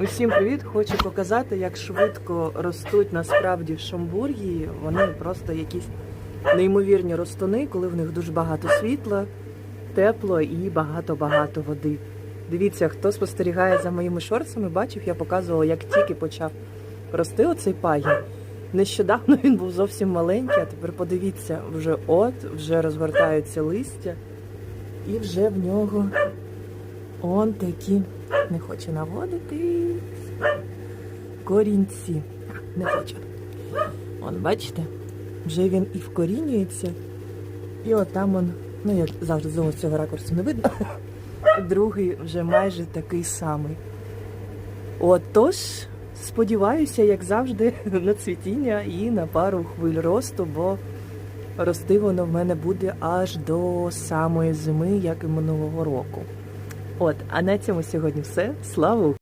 Усім привіт! Хочу показати, як швидко ростуть насправді шамбургії. Вони просто якісь неймовірні ростуни, коли в них дуже багато світла, тепло і багато-багато води. Дивіться, хто спостерігає за моїми шорцами, бачив, я показувала, як тільки почав рости оцей пагін. Нещодавно він був зовсім маленький, а тепер подивіться, вже от, вже розгортаються листя, і вже в нього он такі не хочу наводити. Корінці. Не хочу. Он, бачите? Вже він і вкорінюється. І отам он, ну як завжди з цього ракурсу не видно. Другий вже майже такий самий. Отож, сподіваюся, як завжди, на цвітіння і на пару хвиль росту, бо рости воно в мене буде аж до самої зими, як і минулого року. От, а на цьому сьогодні все. Слава!